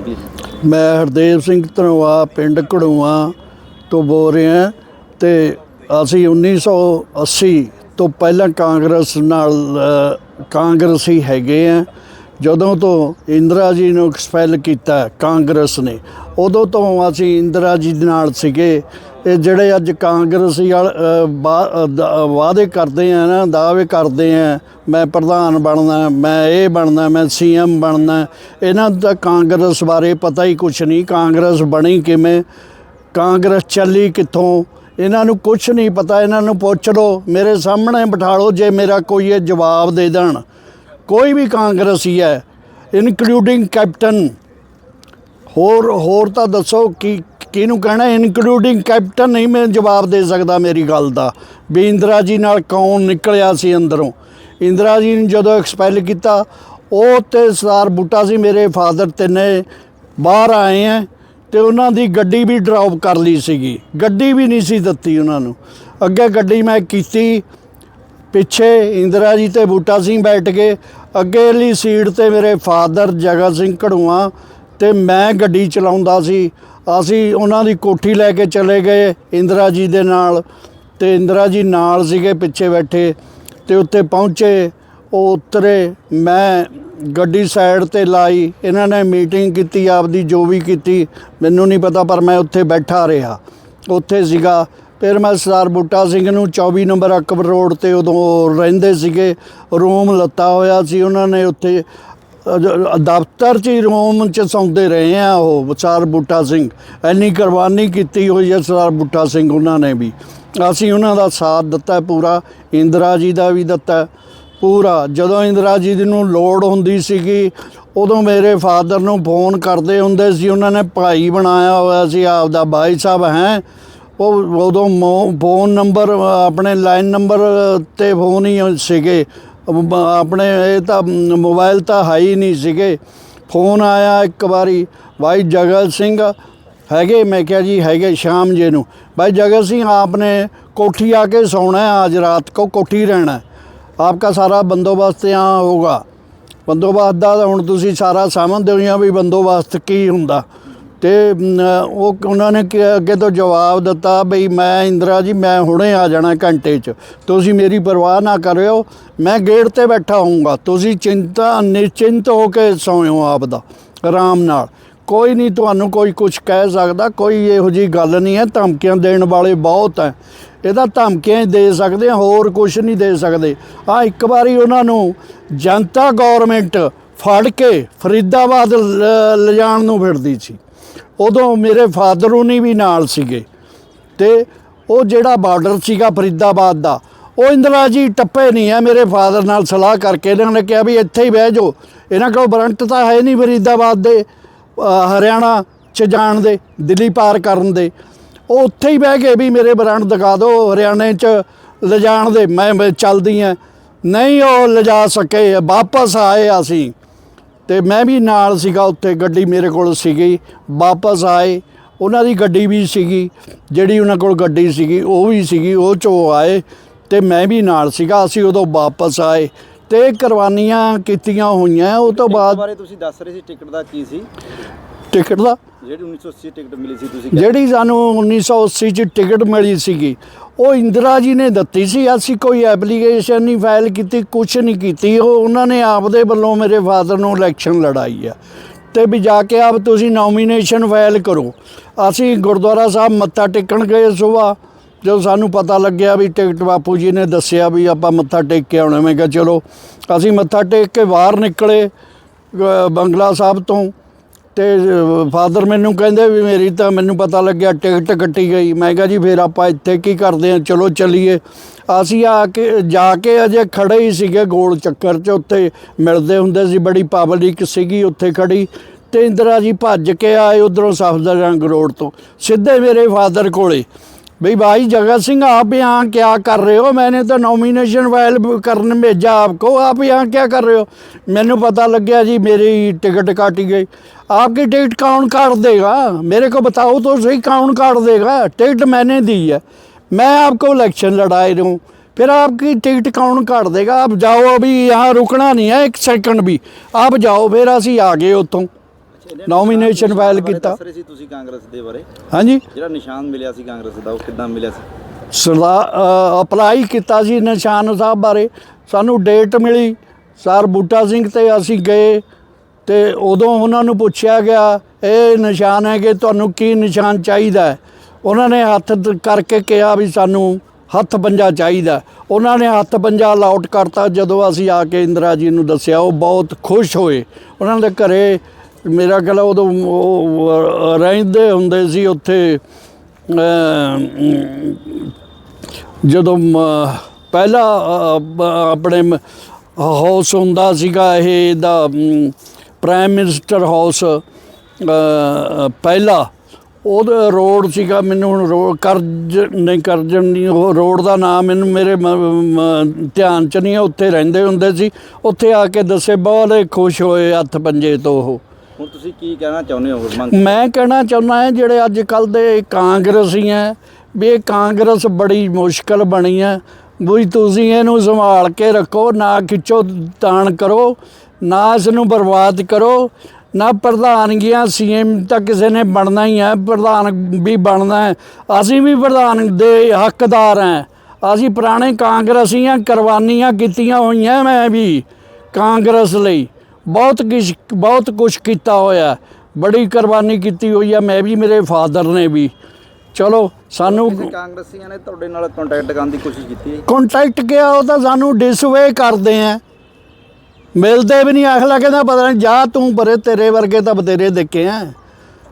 Basically ਮੈਂ ਹਰਦੇਵ ਸਿੰਘ ਧਨਵਾ ਪਿੰਡ ਘੜੂਆ ਤੋਂ ਬੋਲ ਰਿਹਾ ਤੇ ਅਸੀਂ 1980 ਤੋਂ ਪਹਿਲਾਂ ਕਾਂਗਰਸ ਨਾਲ ਕਾਂਗਰਸੀ ਹੈਗੇ ਆ ਜਦੋਂ ਤੋਂ ਇੰਦਰਾ ਜੀ ਨੂੰ ਐਕਸਪੈਲ ਕੀਤਾ ਕਾਂਗਰਸ ਨੇ, ਉਦੋਂ ਤੋਂ ਅਸੀਂ ਇੰਦਰਾ ਜੀ ਦੇ ਨਾਲ ਸੀਗੇ। ਇਹ ਜਿਹੜੇ ਅੱਜ ਕਾਂਗਰਸੀ ਵਾਲ ਵਾਅਦੇ ਕਰਦੇ ਆ ਨਾ, ਦਾਅਵੇ ਕਰਦੇ ਆ, ਮੈਂ ਪ੍ਰਧਾਨ ਬਣਨਾ, ਮੈਂ ਇਹ ਬਣਨਾ, ਮੈਂ ਸੀਐਮ ਬਣਨਾ, ਇਹਨਾਂ ਨੂੰ ਤਾਂ ਕਾਂਗਰਸ ਬਾਰੇ ਪਤਾ ਹੀ ਕੁਛ ਨਹੀਂ, ਕਾਂਗਰਸ ਬਣੀ ਕਿਵੇਂ, ਕਾਂਗਰਸ ਚੱਲੀ ਕਿੱਥੋਂ, ਇਹਨਾਂ ਨੂੰ ਕੁਝ ਨਹੀਂ ਪਤਾ, ਇਹਨਾਂ ਨੂੰ ਪੁੱਛ ਲਓ, ਮੇਰੇ ਸਾਹਮਣੇ ਬਿਠਾ ਲਓ, ਜੇ ਮੇਰਾ ਕੋਈ ਇਹ ਜਵਾਬ ਦੇ ਦੇਣ, ਕੋਈ ਵੀ ਕਾਂਗਰਸੀ ਹੈ ਇਨਕਲੂਡਿੰਗ ਕੈਪਟਨ ਹੋਰ ਹੋਰ ਤਾਂ ਦੱਸੋ ਕਿ ਕਿਹਨੂੰ ਕਹਿਣਾ ਇਨਕਲੂਡਿੰਗ ਕੈਪਟਨ ਨਹੀਂ ਮੈਂ ਜਵਾਬ ਦੇ ਸਕਦਾ ਮੇਰੀ ਗੱਲ ਦਾ। ਵੀ ਇੰਦਰਾ ਜੀ ਨਾਲ ਕੌਣ ਨਿਕਲਿਆ ਸੀ ਅੰਦਰੋਂ? ਇੰਦਰਾ ਜੀ ਨੂੰ ਜਦੋਂ ਐਕਸਪੈਲ ਕੀਤਾ, ਉਹ ਤੇ ਸਰਦਾਰ ਬੂਟਾ ਸੀ ਮੇਰੇ ਫਾਦਰ ਤਿੰਨੇ ਬਾਹਰ ਆਏ ਆ ਤੇ ਉਹਨਾਂ ਦੀ ਗੱਡੀ ਵੀ ਡ੍ਰੌਪ ਕਰ ਲਈ ਸੀਗੀ। ਗੱਡੀ ਵੀ ਨਹੀਂ ਸੀ ਦਿੱਤੀ ਉਹਨਾਂ ਨੂੰ। ਅੱਗੇ ਗੱਡੀ ਮੈਂ ਕੀਤੀ, ਪਿੱਛੇ ਇੰਦਰਾ ਜੀ ਤੇ ਬੂਟਾ ਸਿੰਘ ਬੈਠ ਕੇ, ਅੱਗੇ ਵਾਲੀ ਸੀਟ ਤੇ ਮੇਰੇ ਫਾਦਰ ਜਗਤ ਸਿੰਘ ਘੜੂਆ ਤੇ ਮੈਂ ਗੱਡੀ ਚਲਾਉਂਦਾ ਸੀ। ਅਸੀਂ ਉਹਨਾਂ ਦੀ ਕੋਠੀ ਲੈ ਕੇ ਚਲੇ ਗਏ ਇੰਦਰਾ ਜੀ ਦੇ ਨਾਲ ਤੇ ਇੰਦਰਾ ਜੀ ਨਾਲ ਸੀਗੇ ਪਿੱਛੇ ਬੈਠੇ ਤੇ ਉੱਤੇ ਪਹੁੰਚੇ, ਉਹ ਉਤਰੇ, ਮੈਂ ਗੱਡੀ ਸਾਈਡ ਤੇ ਲਾਈ, ਇਹਨਾਂ ਨੇ ਮੀਟਿੰਗ ਕੀਤੀ, ਆਪਦੀ ਜੋ ਵੀ ਕੀਤੀ, ਮੈਨੂੰ ਨਹੀਂ ਪਤਾ ਪਰ ਮੈਂ ਉੱਥੇ ਬੈਠਾ ਰਿਹਾ। ਉੱਥੇ ਸੀਗਾ, ਫਿਰ ਮੈਂ ਸਰਦਾਰ ਬੂਟਾ ਸਿੰਘ ਨੂੰ 24 ਨੰਬਰ ਅਕਬਰ ਰੋਡ ਤੇ ਉਦੋਂ ਰਹਿੰਦੇ ਸੀਗੇ, ਰੂਮ ਲੱਤਾ ਹੋਇਆ ਸੀ ਉਹਨਾਂ ਨੇ ਉੱਥੇ ਦਫ਼ਤਰ 'ਚ ਹੀ ਰੋਮ 'ਚ ਸੌਂਦੇ ਰਹੇ ਆ ਉਹ, ਸਰਦਾਰ ਬੂਟਾ ਸਿੰਘ। ਇੰਨੀ ਕੁਰਬਾਨੀ ਕੀਤੀ ਹੋਈ ਹੈ ਸਰਦਾਰ ਬੂਟਾ ਸਿੰਘ ਉਹਨਾਂ ਨੇ ਵੀ। ਅਸੀਂ ਉਹਨਾਂ ਦਾ ਸਾਥ ਦਿੱਤਾ ਪੂਰਾ, ਇੰਦਰਾ ਜੀ ਦਾ ਵੀ ਦਿੱਤਾ ਪੂਰਾ। ਜਦੋਂ ਇੰਦਰਾ ਜੀ ਦੀ ਨੂੰ ਲੋੜ ਹੁੰਦੀ ਸੀਗੀ, ਉਦੋਂ ਮੇਰੇ ਫਾਦਰ ਨੂੰ ਫੋਨ ਕਰਦੇ ਹੁੰਦੇ ਸੀ, ਉਹਨਾਂ ਨੇ ਭਾਈ ਬਣਾਇਆ ਹੋਇਆ ਸੀ, ਆਪਦਾ ਬਾਈ ਸਾਹਿਬ ਹੈ। ਉਹ, ਉਦੋਂ ਮੋ- ਫੋਨ ਨੰਬਰ, ਆਪਣੇ ਲਾਈਨ ਨੰਬਰ ਤੇ ਫੋਨ ਹੀ ਸੀਗੇ। ਆਪਣੇ ਇਹ ਤਾਂ ਮੋਬਾਈਲ ਤਾਂ ਹੈ ਹੀ ਨਹੀਂ ਸੀਗੇ। ਫੋਨ ਆਇਆ ਇੱਕ ਵਾਰੀ ਬਾਈ ਜਗਤ ਸਿੰਘ ਹੈਗੇ? ਮੈਂ ਕਿਹਾ, ਜੀ ਹੈਗੇ, ਸ਼ਾਮ ਜੇ ਨੂੰ। ਬਾਈ ਜਗਤ ਸਿੰਘ, ਆਪਨੇ ਕੋਠੀ ਆ ਕੇ ਸੌਣਾ ਹੈ ਅੱਜ ਰਾਤ, ਕੋ ਕੋਠੀ ਰਹਿਣਾ ਆਪਕਾ ਸਾਰਾ ਬੰਦੋਬਸਤ ਯਹਾਂ ਹੋਗਾ। ਬੰਦੋਬਸਤ ਦਾ ਹੁਣ ਤੁਸੀਂ ਸਾਰਾ ਸਮਝਦੇ ਹੋ ਜਾਂ ਵੀ ਬੰਦੋਬਸਤ ਕੀ ਹੁੰਦਾ? ਤੇ ਉਹ ਉਹਨਾਂ ਨੇ ਅੱਗੇ ਤੋਂ ਜਵਾਬ ਦਿੱਤਾ ਬਈ ਮੈਂ, ਇੰਦਰਾ ਜੀ, ਮੈਂ ਹੁਣੇ ਆ ਜਾਣਾ ਘੰਟੇ 'ਚ। ਤੁਸੀਂ ਮੇਰੀ ਪਰਵਾਹ ਨਾ ਕਰਿਓ, ਮੈਂ ਗੇਟ ਤੇ ਬੈਠਾ ਹੋਊਂਗਾ। ਤੁਸੀਂ ਚਿੰਤਾ, ਨਿਸ਼ਚਿੰਤ ਹੋ ਕੇ ਸੌਂਓ ਆਪਦਾ, ਆਰਾਮ ਨਾਲ। ਕੋਈ ਨਹੀਂ ਤੁਹਾਨੂੰ ਕੋਈ ਕੁਝ ਕਹਿ ਸਕਦਾ, ਕੋਈ ਇਹੋ ਜੀ ਗੱਲ ਨਹੀਂ ਹੈ। ਧਮਕੀਆਂ ਦੇਣ ਵਾਲੇ ਬਹੁਤ ਹੈ। ਇਹਦਾ ਧਮਕੀਆਂ ਹੀ ਦੇ ਸਕਦੇ ਹਾਂ ਹੋਰ ਕੁਝ ਨਹੀਂ ਦੇ ਸਕਦੇ। ਆ ਇੱਕ ਵਾਰੀ ਉਹਨਾਂ ਨੂੰ ਜਨਤਾ ਗਵਰਨਮੈਂਟ ਫੜ ਕੇ ਫਰੀਦਾਬਾਦ ਲ- ਲਿਜਾਣ ਨੂੰ ਫਿਰਦੀ ਸੀ। ਉਦੋਂ ਮੇਰੇ ਫਾਦਰ ਉਹਨੀ ਵੀ ਨਾਲ ਸੀਗੇ ਤੇ ਉਹ ਜਿਹੜਾ ਬਾਰਡਰ ਸੀਗਾ ਫਰੀਦਾਬਾਦ ਦਾ, ਉਹ ਇੰਦਰਾ ਜੀ ਟੱਪੇ ਨਹੀਂ ਹੈ ਮੇਰੇ ਫਾਦਰ ਨਾਲ ਸਲਾਹ ਕਰਕੇ ਇਹਨਾਂ ਨੇ ਕਿਹਾ ਵੀ ਇੱਥੇ ਹੀ ਬਹਿ ਜਾਓ। ਇਹਨਾਂ ਕੋਲ ਬਰੰਟ ਤਾਂ ਹੈ ਨਹੀਂ ਫਰੀਦਾਬਾਦ ਦੇ ਹਰਿਆਣਾ ਚ ਜਾਣ ਦੇ, ਦਿੱਲੀ ਪਾਰ ਕਰਨ ਦੇ। ਉਹ ਉੱਥੇ ਹੀ ਬਹਿ ਗਏ ਵੀ ਮੇਰੇ ਬਰੰਟ ਦਿਖਾ ਦਿਓ, ਹਰਿਆਣੇ ਚ ਲਿਜਾਣ ਦੇ, ਮੈਂ ਮੈਂ ਚੱਲਦੀ ਆ। ਨਹੀਂ ਉਹ ਲਿਜਾ ਸਕੇ, ਵਾਪਸ ਆਏ ਅਸੀਂ। ਤੇ ਮੈਂ ਵੀ ਨਾਲ ਸੀਗਾ ਉੱਥੇ ਗੱਡੀ ਮੇਰੇ ਕੋਲ ਸੀਗੀ। ਵਾਪਸ ਆਏ ਉਹਨਾਂ ਦੀ ਗੱਡੀ ਵੀ ਸੀਗੀ ਜਿਹੜੀ ਉਹਨਾਂ ਕੋਲ ਗੱਡੀ ਸੀਗੀ ਉਹ ਵੀ ਸੀਗੀ ਉਹ ਚੋਂ ਆਏ ਤੇ ਮੈਂ ਵੀ ਨਾਲ ਸੀਗਾ ਅਸੀਂ ਉਦੋਂ ਵਾਪਸ ਆਏ ਤੇ ਕੁਰਬਾਨੀਆਂ ਕੀਤੀਆਂ ਹੋਈਆਂ। ਉਹ ਤੋਂ ਬਾਅਦ ਬਾਰੇ ਤੁਸੀਂ ਦੱਸ ਰਹੇ ਸੀ ਟਿਕਟ ਦਾ ਕੀ ਸੀ? ਟਿਕਟ ਦਾ। ਜਿਹੜੀ 1980 ਟਿਕਟ ਮਿਲੀ ਸੀ ਤੁਸੀਂ ਜਿਹੜੀ ਸਾਨੂੰ 1980 ਚ ਟਿਕਟ ਮਿਲੀ ਸੀਗੀ ਉਹ ਇੰਦਰਾ ਜੀ ਨੇ ਦਿੱਤੀ ਸੀ। ਅਸੀਂ ਕੋਈ ਐਪਲੀਕੇਸ਼ਨ ਨਹੀਂ ਫਾਈਲ ਕੀਤੀ ਕੁਝ ਨਹੀਂ ਕੀਤੀ। ਉਹ ਉਹਨਾਂ ਨੇ ਆਪਦੇ ਵੱਲੋਂ ਮੇਰੇ ਫਾਦਰ ਨੂੰ ਇਲੈਕਸ਼ਨ ਲੜਾਈ ਆ। ਤੇ ਵੀ ਜਾ ਕੇ ਆਪ ਤੁਸੀਂ ਨੋਮੀਨੇਸ਼ਨ ਫਾਈਲ ਕਰੋ। ਅਸੀਂ ਗੁਰਦੁਆਰਾ ਸਾਹਿਬ ਮੱਥਾ ਟੇਕਣ ਗਏ ਸੁਬਾ ਜਦੋਂ ਸਾਨੂੰ ਪਤਾ ਲੱਗਿਆ ਵੀ ਟਿਕਟ ਬਾਪੂ ਜੀ ਨੇ ਦੱਸਿਆ ਵੀ ਆਪਾਂ ਮੱਥਾ ਟੇਕ ਕੇ ਆਉਣਾ। ਮੈਂ ਕਿਹਾ ਚਲੋ ਅਸੀਂ ਮੱਥਾ ਟੇਕ ਕੇ ਬਾਹਰ ਨਿਕਲੇ ਬੰਗਲਾ ਸਾਹਿਬ ਤੋਂ। ਤੇ ਫਾਦਰ ਮੈਨੂੰ ਕਹਿੰਦੇ ਵੀ ਮੇਰੀ ਤਾਂ ਮੈਨੂੰ ਪਤਾ ਲੱਗਿਆ ਟਿਕਟ ਕੱਟੀ ਗਈ। ਮੈਂ ਕਿਹਾ ਜੀ, ਫਿਰ ਆਪਾਂ ਇੱਥੇ ਕੀ ਕਰਦੇ ਆ ਚਲੋ ਚੱਲੀਏ। ਅਸੀਂ ਆ ਕੇ, ਜਾ ਕੇ ਅਜੇ ਖੜੇ ਹੀ ਸੀਗੇ ਗੋਲ ਚੱਕਰ 'ਚ। ਉੱਥੇ ਮਿਲਦੇ ਹੁੰਦੇ ਸੀ, ਬੜੀ ਪਬਲਿਕ ਸੀਗੀ ਉੱਥੇ ਖੜੀ। ਤੇ ਇੰਦਰਾ ਜੀ ਭੱਜ ਕੇ ਆਏ ਉਧਰੋਂ ਸਫਦਰਜੰਗ ਰੋਡ ਤੋਂ। ਸਿੱਧੇ ਮੇਰੇ ਫਾਦਰ ਕੋਲੇ। भाई भाई जगत सिंह आप यहाँ क्या कर रहे हो मैंने तो नॉमिनेशन फाइल करने भेजा आपको आप यहाँ क्या कर रहे हो मैंने पता लग गया जी मेरी टिकट काटी गई आपकी टिकट कौन काट देगा मेरे को बताओ तो सही कौन काट देगा टिकट मैंने दी है मैं आपको इलेक्शन लड़ाई रहा हूँ फिर आपकी टिकट कौन काट देगा आप जाओ अभी यहाँ रुकना नहीं है एक सेकंड भी आप जाओ फिर ਅਸੀਂ ਆ ਗਏ ਉੱਥੋਂ ਨੋਮੀਨੇਸ਼ਨ ਫਾਈਲ ਕੀਤਾ। ਸੀ ਤੁਸੀਂ ਕਾਂਗਰਸ ਦੇ ਬਾਰੇ। ਹਾਂਜੀ। ਜਿਹੜਾ ਨਿਸ਼ਾਨ ਮਿਲਿਆ ਸੀ ਕਾਂਗਰਸ ਦਾ ਉਹ ਕਿੱਦਾਂ ਮਿਲਿਆ ਸੀ? ਸਰਦਾ ਅਪਲਾਈ ਕੀਤਾ ਸੀ ਨਿਸ਼ਾਨ ਸਾਹਿਬ ਬਾਰੇ। ਸਾਨੂੰ ਡੇਟ ਮਿਲੀ। ਸਰ ਬੂਟਾ ਸਿੰਘ ਤੇ ਅਸੀਂ ਗਏ ਤੇ ਉਦੋਂ ਉਹਨਾਂ ਨੂੰ ਪੁੱਛਿਆ ਗਿਆ ਇਹ ਨਿਸ਼ਾਨ ਹੈ ਕਿ ਤੁਹਾਨੂੰ ਕੀ ਨਿਸ਼ਾਨ ਚਾਹੀਦਾ ਹੈ? ਉਹਨਾਂ ਨੇ ਹੱਥ ਕਰਕੇ ਕਿਹਾ ਵੀ ਸਾਨੂੰ ਹੱਥ ਪੰਜਾ ਚਾਹੀਦਾ ਉਹਨਾਂ ਨੇ ਹੱਥ ਪੰਜਾ ਅਲਾਉਟ ਕਰਤਾ। ਜਦੋਂ ਅਸੀਂ ਆ ਕੇ ਇੰਦਰਾ ਜੀ ਨੂੰ ਦੱਸਿਆ ਉਹ ਬਹੁਤ ਖੁਸ਼ ਹੋਏ। ਉਹਨਾਂ ਦੇ ਘਰੇ ਮੇਰਾ ਖਿਆਲ ਉਦੋਂ ਉਹ ਰਹਿੰਦੇ ਹੁੰਦੇ ਸੀ ਉੱਥੇ ਜਦੋਂ ਮ- ਪਹਿਲਾ ਆਪਣੇ ਹਾਊਸ ਹੁੰਦਾ ਸੀਗਾ ਇਹ ਦਾ ਪ੍ਰਾਈਮ ਮਿਨਿਸਟਰ ਹਾਊਸ ਪਹਿਲਾ ਉਹਦਾ ਰੋਡ ਸੀਗਾ ਮੈਨੂੰ ਹੁਣ ਰੋਡ ਕਰਜ, ਨਹੀਂ ਕਰਜਨ ਨਹੀਂ, ਉਹ ਰੋਡ ਦਾ ਨਾਮ ਮੈਨੂੰ ਮੇਰੇ ਮ- ਧਿਆਨ ਚ ਨਹੀਂ ਹੈ ਉੱਥੇ ਰਹਿੰਦੇ ਹੁੰਦੇ ਸੀ, ਉੱਥੇ ਆ ਕੇ ਦੱਸੇ ਬਹੁਤ ਖੁਸ਼ ਹੋਏ ਹੱਥ ਪੰਜੇ ਤੋਂ ਉਹ। ਹੁਣ ਤੁਸੀਂ ਕੀ ਕਹਿਣਾ ਚਾਹੁੰਦੇ ਹੋ ਮੰਗ ਮੈਂ ਕਹਿਣਾ ਚਾਹੁੰਦਾ ਹਾਂ ਜਿਹੜੇ ਅੱਜ ਕੱਲ ਦੇ ਕਾਂਗਰਸੀ ਹੈ ਵੀ ਇਹ ਕਾਂਗਰਸ ਬੜੀ ਮੁਸ਼ਕਲ ਬਣੀ ਹੈ। ਵੀ ਤੁਸੀਂ ਇਹਨੂੰ ਸੰਭਾਲ ਕੇ ਰੱਖੋ, ਨਾ ਖਿੱਚੋ, ਤਾਣ ਕਰੋ, ਨਾ ਇਸ ਨੂੰ ਬਰਬਾਦ ਕਰੋ, ਨਾ ਪ੍ਰਧਾਨਗੀਆਂ ਸੀਐਮ ਤਾਂ ਕਿਸੇ ਨੇ ਬਣਨਾ ਹੀ ਹੈ, ਪ੍ਰਧਾਨ ਵੀ ਬਣਨਾ ਹੈ। ਅਸੀਂ ਵੀ ਪ੍ਰਧਾਨ ਦੇ ਹੱਕਦਾਰ ਹਾਂ। ਅਸੀਂ ਪੁਰਾਣੇ ਕਾਂਗਰਸੀਆਂ ਕੁਰਬਾਨੀਆਂ ਕੀਤੀਆਂ ਹੋਈਆਂ ਮੈਂ ਵੀ ਕਾਂਗਰਸ ਲਈ। ਬਹੁਤ ਕੁਛ ਬਹੁਤ ਕੁਛ ਕੀਤਾ ਹੋਇਆ ਬੜੀ ਕੁਰਬਾਨੀ ਕੀਤੀ ਹੋਈ ਆ ਮੈਂ ਵੀ ਮੇਰੇ ਫਾਦਰ ਨੇ ਵੀ। ਚਲੋ ਸਾਨੂੰ ਕਾਂਗਰਸੀਆਂ ਨੇ ਤੁਹਾਡੇ ਨਾਲ ਕੰਟੈਕਟ ਕਰਨ ਦੀ ਕੋਸ਼ਿਸ਼ ਕੀਤੀ ਹੈ? ਕੰਟੈਕਟ ਕਿਹਾ ਉਹ ਤਾਂ ਸਾਨੂੰ ਡਿਸਵੇ ਕਰਦੇ ਆ ਮਿਲਦੇ ਵੀ ਨਹੀਂ ਅਗਲਾ ਕਹਿੰਦਾ ਪਤਾ ਨਹੀਂ ਜਾ ਤੂੰ ਪਰੇ ਤੇਰੇ ਵਰਗੇ ਤਾਂ ਬਤੇਰੇ ਦੇਖੇ ਆ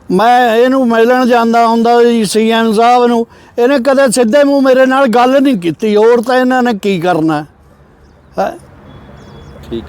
ਮੈਂ ਇਹਨੂੰ ਮਿਲਣ ਜਾਂਦਾ ਹੁੰਦਾ ਸੀ ਸੀਐਮ ਸਾਹਿਬ ਨੂੰ। ਇਹਨੇ ਕਦੇ ਸਿੱਧੇ ਮੂੰਹ ਮੇਰੇ ਨਾਲ ਗੱਲ ਨਹੀਂ ਕੀਤੀ। ਹੋਰ ਤਾਂ ਇਹਨਾਂ ਨੇ ਕੀ ਕਰਨਾ ਹੈ? ਠੀਕ